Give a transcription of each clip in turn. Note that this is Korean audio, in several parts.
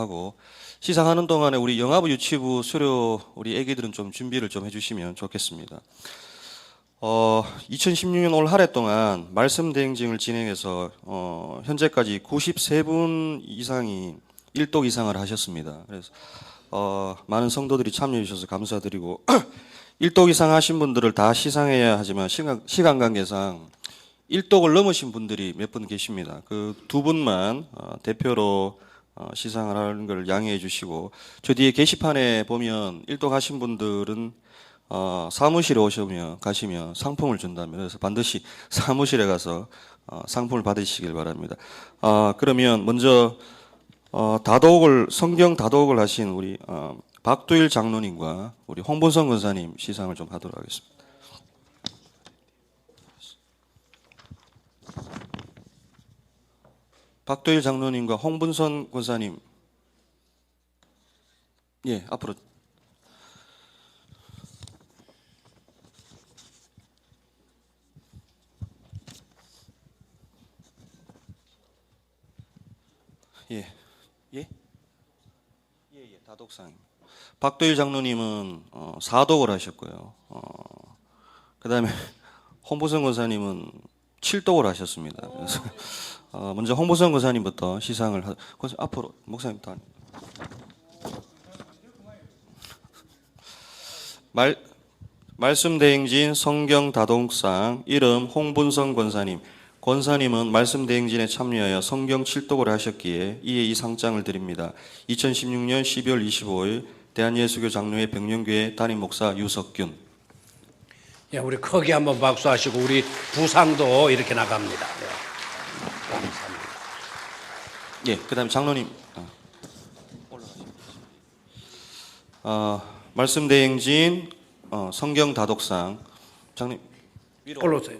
하고 시상하는 동안에 우리 영화부 유치부 수료 우리 애기들은 좀 준비를 좀 해주시면 좋겠습니다. 어, 2016년 올 한 해 동안 말씀 대행진을 진행해서 어, 현재까지 93분 이상이 일독 이상을 하셨습니다. 그래서 어, 많은 성도들이 참여해 주셔서 감사드리고 일독 이상 하신 분들을 다 시상해야 하지만 시간, 시간 관계상 일독을 넘으신 분들이 몇 분 계십니다. 그 두 분만 어, 대표로 어, 시상을 하는 걸 양해해 주시고 저 뒤에 게시판에 보면 일독 하신 분들은 어, 사무실에 오시면 가시면 상품을 준다면 그래서 반드시 사무실에 가서 어, 상품을 받으시길 바랍니다. 어, 그러면 먼저 어, 다독을 성경 다독을 하신 우리 어, 박두일 장로님과 우리 홍본성 권사님 시상을 좀 하도록 하겠습니다. 박도일 장로님과 홍분선 권사님, 예 앞으로 예 예? 예, 예, 다독상. 박도일 장로님은 어, 사독을 하셨고요. 어, 그다음에 홍보선 권사님은 칠독을 하셨습니다. 그래서 어, 먼저 홍보선 권사님부터 시상을 하, 권사 앞으로 목사님 다 말 말씀 대행진 성경 다독상 이름 홍분성 권사님. 권사님은 말씀 대행진에 참여하여 성경 칠독을 하셨기에 이에 이 상장을 드립니다. 2016년 12월 25일 대한예수교 장로회 백령교회 담임 목사 유석균. 예, 우리 크게 한번 박수하시고 우리 부상도 이렇게 나갑니다. 예. 감사합니다. 예, 그다음에 장로님 아. 어, 말씀 대행진 어, 성경 다독상 장님 위로 올라오세요.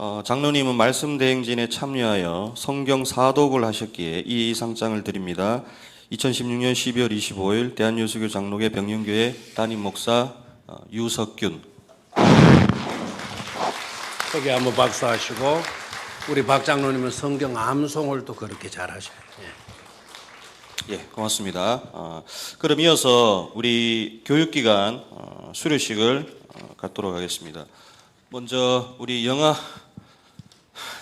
어, 장로님은 말씀 대행진에 참여하여 성경 사독을 하셨기에 이 상장을 드립니다. 2016년 12월 25일 대한예수교 장로회 병영교회 담임 목사 어, 유석균. 크게 한번 박수하시고 우리 박 장로님은 성경 암송을 또 그렇게 잘하셔요. 예. 예, 고맙습니다. 어, 그럼 이어서 우리 교육기관 어, 수료식을 어, 갖도록 하겠습니다. 먼저 우리 영화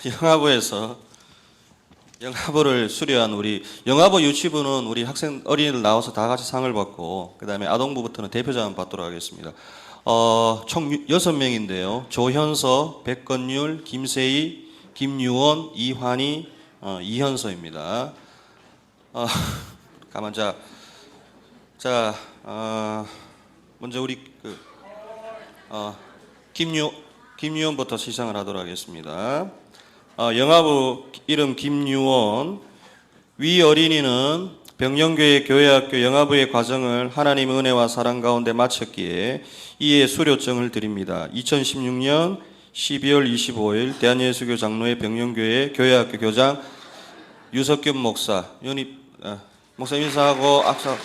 영화부에서 영화부를 수료한 우리 영화부 유치부는 우리 학생 어린이들 나와서 다 같이 상을 받고 그다음에 아동부부터는 대표자만 받도록 하겠습니다. 어, 총 여섯 명인데요. 조현서, 백건율, 김세희, 김유원, 이환희, 어, 이현서입니다. 어, 가만 자, 자, 어, 먼저 우리 그 어, 김유 김유원부터 시상을 하도록 하겠습니다. 어, 영화부 이름 김유원 위 어린이는 병영교회 교회학교 영화부의 과정을 하나님 은혜와 사랑 가운데 마쳤기에 이에 수료증을 드립니다. 2016년 12월 25일 대한예수교 장로회 병영교회 교회학교 교장 유석균 목사 연입 아, 목사 인사하고 악사 예.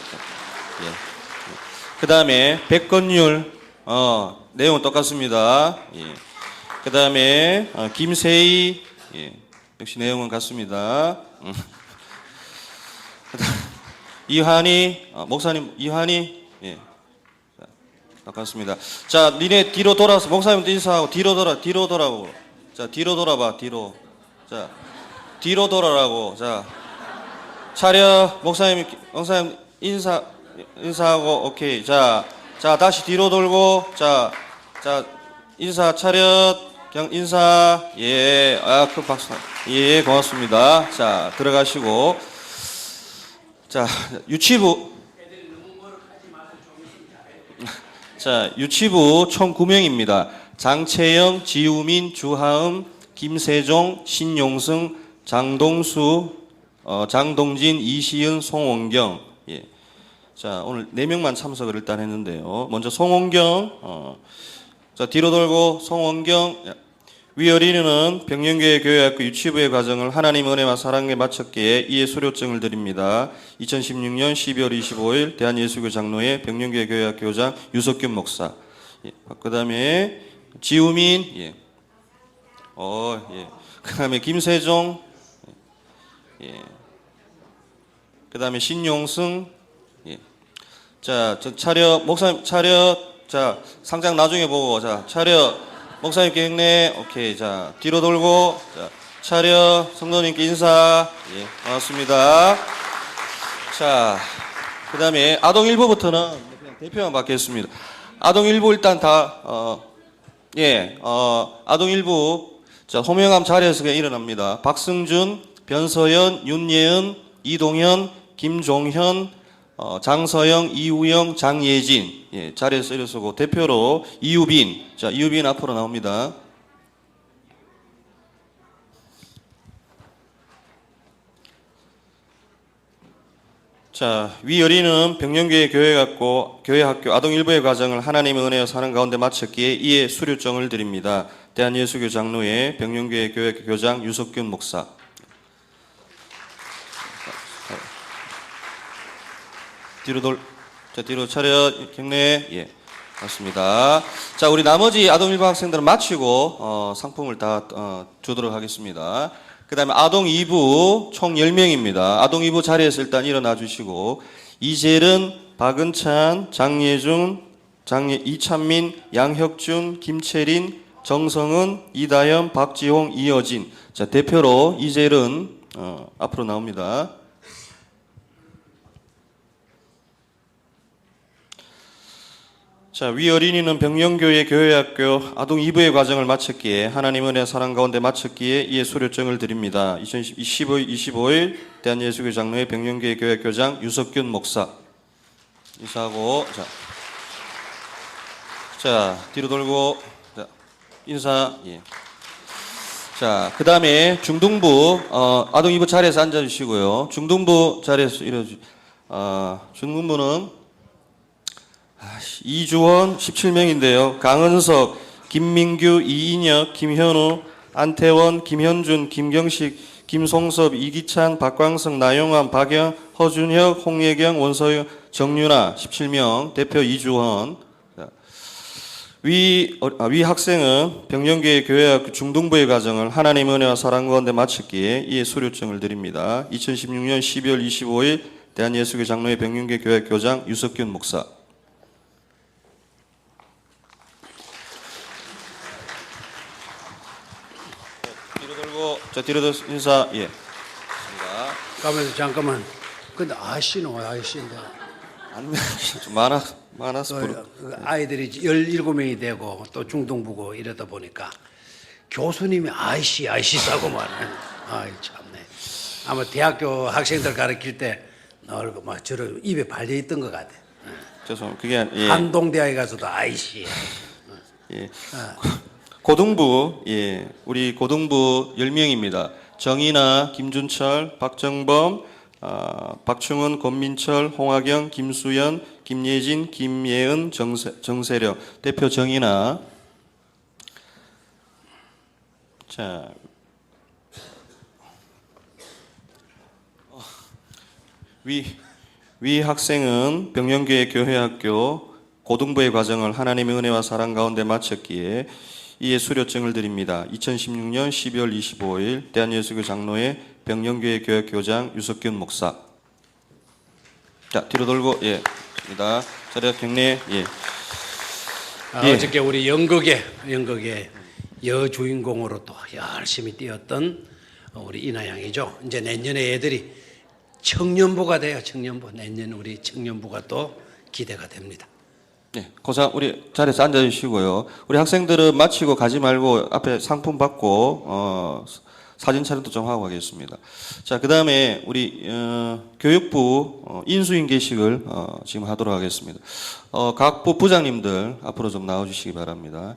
그 다음에 백건율 어, 내용은 똑같습니다. 예. 그 다음에 어, 김세희 예. 역시 내용은 같습니다. 이환희 어, 목사님 이환희 예. 자, 똑같습니다. 자 니네 뒤로 돌아서 목사님 인사하고 뒤로 돌아 뒤로 돌아고. 자 뒤로 돌아봐 뒤로. 자 뒤로 돌아라고. 자 차려. 목사님 목사님 인사 인사하고 오케이. 자 자 다시 뒤로 돌고. 자 자 인사 차렷. 경 인사. 예 아큰 박수. 예 고맙습니다. 자 들어가시고 자 유치부 자 유치부 총 9명입니다 장채영 지우민 주하음 김세종 신용승 장동수 어, 장동진 이시은 송원경 예. 자 오늘 네 명만 참석을 일단 했는데요. 먼저 송원경 어, 자 뒤로 돌고 송원경 야, 위 어린이는 병영교회 교회학교 유치부의 과정을 하나님 은혜와 사랑에 마쳤기에 이에 수료증을 드립니다. 2016년 12월 25일 대한예수교 장로회 병영교회 교회학교 교장 유석균 목사. 예. 그 다음에 지우민 예. 어 예. 그 다음에 김세종 예. 그 다음에 신용승. 예. 자, 저 차렷 목사님 차렷. 자, 상장 나중에 보고 자, 차렷 목사님 경례. 오케이. 자, 뒤로 돌고 자, 차렷 성도님께 인사. 예. 반갑습니다. 자, 그 다음에 아동 1부부터는 그냥 대표만 받겠습니다. 아동 1부 일단 다 어, 예, 어, 아동 1부 자, 호명함 자리에서 그냥 일어납니다. 박승준, 변서연, 윤예은, 이동현, 김종현, 어, 장서영, 이우영, 장예진 예, 자리에서 일어서고 대표로 이유빈 자 이유빈 앞으로 나옵니다. 자, 위 어린은 병령교회 교회학교, 교회 학교 아동 일부의 과정을 하나님의 은혜와 사는 가운데 마쳤기에 이에 수료증을 드립니다. 대한예수교 장로회 병령교회 교회 교장 유석균 목사. 뒤로 돌, 자 뒤로 차렷 경례 예 맞습니다. 자 우리 나머지 아동 일부 학생들은 마치고 어, 상품을 다 어, 주도록 하겠습니다. 그 다음에 아동 2부 총 10명입니다. 아동 2부 자리에서 일단 일어나 주시고 이재른, 박은찬, 장예준, 장예 이찬민, 양혁준, 김채린, 정성은, 이다현, 박지홍, 이여진. 자 대표로 이재른 어, 앞으로 나옵니다. 자, 위 어린이는 병영교회 교회학교 아동 2부의 과정을 마쳤기에 하나님 은혜 사랑 가운데 마쳤기에 이에 수료증을 드립니다. 2015일 25일 대한예수교 장로회 병영교회 교회교장 유석균 목사 인사하고 자, 자 뒤로 돌고 자, 인사 예. 자, 그 다음에 중등부 어, 아동 2부 자리에서 앉아주시고요. 중등부 자리에서 일어주. 어, 중등부는 이주원 17명인데요. 강은석, 김민규, 이인혁, 김현우, 안태원, 김현준, 김경식, 김송섭, 이기찬, 박광석, 나용환, 박영, 허준혁, 홍예경, 원서영, 정윤아 17명 대표 이주원. 자, 위, 어, 아, 위 학생은 병영교회 교회학교 중등부의 과정을 하나님 은혜와 사랑 가운데 마쳤기에 이에 수료증을 드립니다. 2016년 12월 25일 대한예수교 장로회 병영교회 교회 교장 유석균 목사. 뒤로 돌고 자 뒤로 돌 인사 예. 가면서 잠깐만. 근데 아씨는 왜 아씨인데? 안좀 많아 많아서 부르. 그 아이들이 17명이 되고 또 중등부고 이러다 보니까 교수님이 아이씨 아이씨 싸고만 아이 참네 아마 대학교 학생들 가르칠 때 얼굴 막 저러 입에 발려 있던 것 같아 죄송합니다. 그게 아니- 예. 한동대학에 가서도 아이씨 예. 고등부 예. 우리 고등부 10명입니다. 정인아, 김준철, 박정범, 아, 박충은, 권민철, 홍하경, 김수연, 김예진, 김예은, 정세, 정세령 대표 정인아. 자. 어, 위, 위 학생은 병영교회 교회학교 고등부의 과정을 하나님의 은혜와 사랑 가운데 마쳤기에 이에 수료증을 드립니다. 2016년 12월 25일 대한예수교 장로회 병영교회 교회 교장 유석균 목사. 자 뒤로 돌고 예, 입니다. 자리 경례 예. 아, 예. 어저께 우리 연극에 연극에 여주인공으로 또 열심히 뛰었던 우리 이나양이죠. 이제 내년에 애들이 청년부가 돼요. 청년부 내년 우리 청년부가 또 기대가 됩니다. 네, 고사 우리 자리에서 앉아 주시고요. 우리 학생들은 마치고 가지 말고 앞에 상품 받고 어, 사진 촬영도 좀 하고 가겠습니다. 자, 그다음에 우리 어, 교육부 어, 인수인 계식을 어, 지금 하도록 하겠습니다. 어, 각부 부장님들 앞으로 좀 나와 주시기 바랍니다.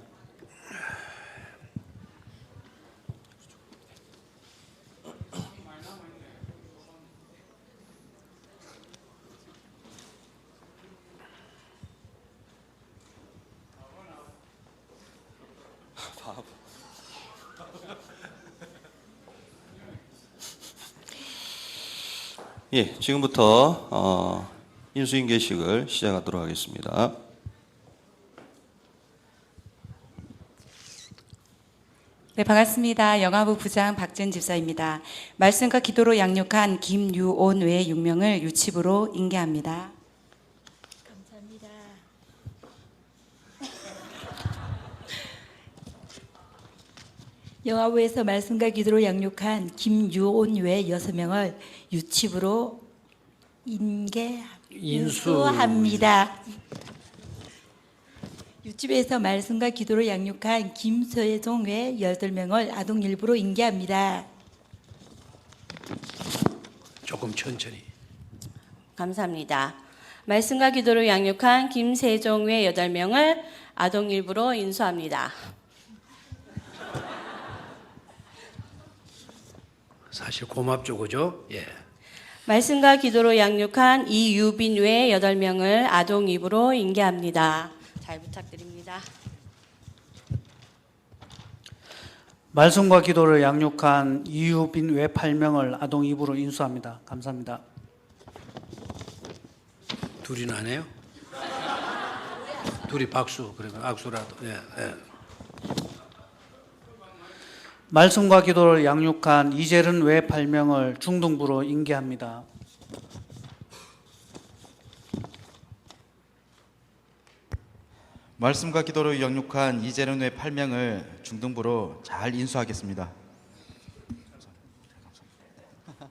예, 지금부터 어, 인수인계식을 시작하도록 하겠습니다. 네, 반갑습니다. 영화부 부장 박진 집사입니다. 말씀과 기도로 양육한 김유온 외 6명을 유치부로 인계합니다. 감사합니다. 영화부에서 말씀과 기도로 양육한 김유온 외 여섯 명을 유치부로 인계 인수. 인수합니다. 유치부에서 말씀과 기도로 양육한 김서혜종 외 여덟 명을 아동 일부로 인계합니다. 조금 천천히. 감사합니다. 말씀과 기도로 양육한 김세종 외 8명을 아동 일부로 인수합니다. 사실 고맙죠, 그죠? 예. 말씀과 기도로 양육한 이유빈 외 8명을 아동 입으로 인계합니다. 잘 부탁드립니다. 말씀과 기도를 양육한 이유빈 외 8명을 아동 2부로 인수합니다. 감사합니다. 둘이나 하네요. 둘이 박수 그러면 악수라도. 예, 예. 말씀과 기도를 양육한 이재른 외 8명을 중등부로 인계합니다. 말씀과 기도로 영육한 이재련 외 8명을 중등부로 잘 인수하겠습니다.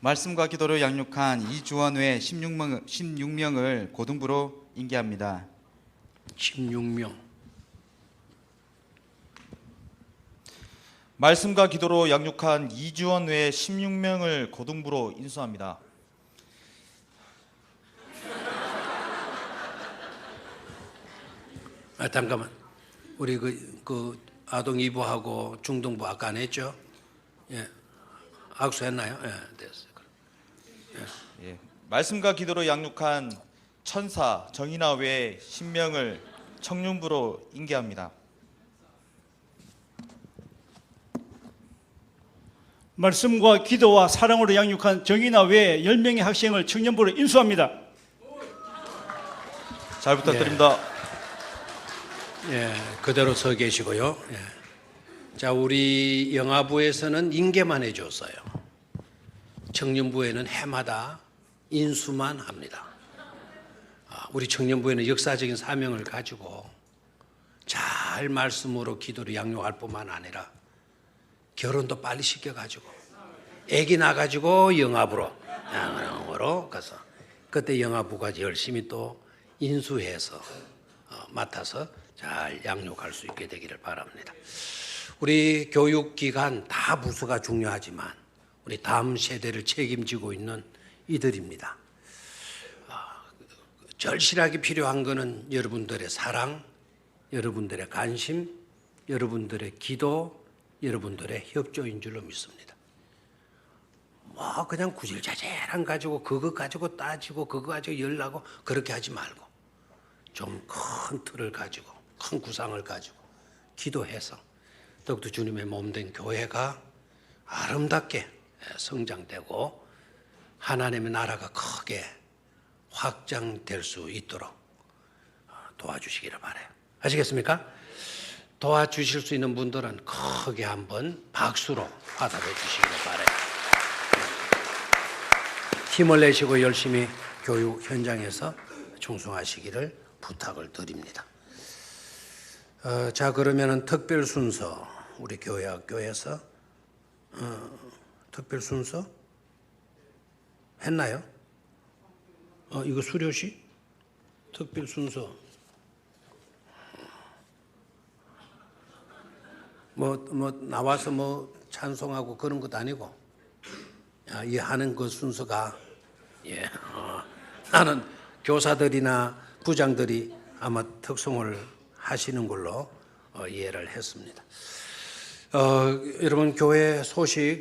말씀과 기도로 양육한 이주원 외 16명, 16명을 고등부로 인계합니다. 16명. 말씀과 기도로 양육한 이주원 외 16명을 고등부로 인수합니다. 아 잠깐만. 우리 그, 그 아동 이부하고 중등부 아까 안 했죠? 예. 악수했나요? 예, 됐어요. 예. 말씀과 기도로 양육한 천사 정인아 외 10명을 청년부로 인계합니다. 말씀과 기도와 사랑으로 양육한 정인아 외 10명의 학생을 청년부로 인수합니다. 잘 부탁드립니다. 예, 그대로 서 계시고요. 예. 자, 우리 영화부에서는 인계만 해줬어요. 청년부에는 해마다 인수만 합니다. 아, 우리 청년부에는 역사적인 사명을 가지고 잘 말씀으로 기도를 양육할 뿐만 아니라 결혼도 빨리 시켜가지고 애기 나가지고 영화부로 영화부로 가서 그때 영화부가 열심히 또 인수해서 어, 맡아서 잘 양육할 수 있게 되기를 바랍니다. 우리 교육기관 다 부서가 중요하지만 우리 다음 세대를 책임지고 있는 이들입니다. 아, 절실하게 필요한 것은 여러분들의 사랑, 여러분들의 관심, 여러분들의 기도, 여러분들의 협조인 줄로 믿습니다. 뭐 그냥 구질자잘한 가지고 그거 가지고 따지고 그거 가지고 열나고 그렇게 하지 말고 좀 큰 틀을 가지고 큰 구상을 가지고 기도해서 더욱더 주님의 몸된 교회가 아름답게 성장되고 하나님의 나라가 크게 확장될 수 있도록 도와주시기를 바래요. 아시겠습니까? 도와주실 수 있는 분들은 크게 한번 박수로 화답해 주시기를 바래요. 힘을 내시고 열심히 교육 현장에서 충성하시기를 부탁을 드립니다. 어, 자 그러면은 특별 순서 우리 교회 학교에서 어, 특별 순서 했나요? 어, 이거 수료시? 특별 순서. 뭐, 뭐 나와서 뭐 찬송하고 그런 것도 아니고. 야, 이 하는 그 순서가. 예 어, 나는 교사들이나 부장들이 아마 특송을 하시는 걸로 어, 이해를 했습니다. 어, 여러분 교회 소식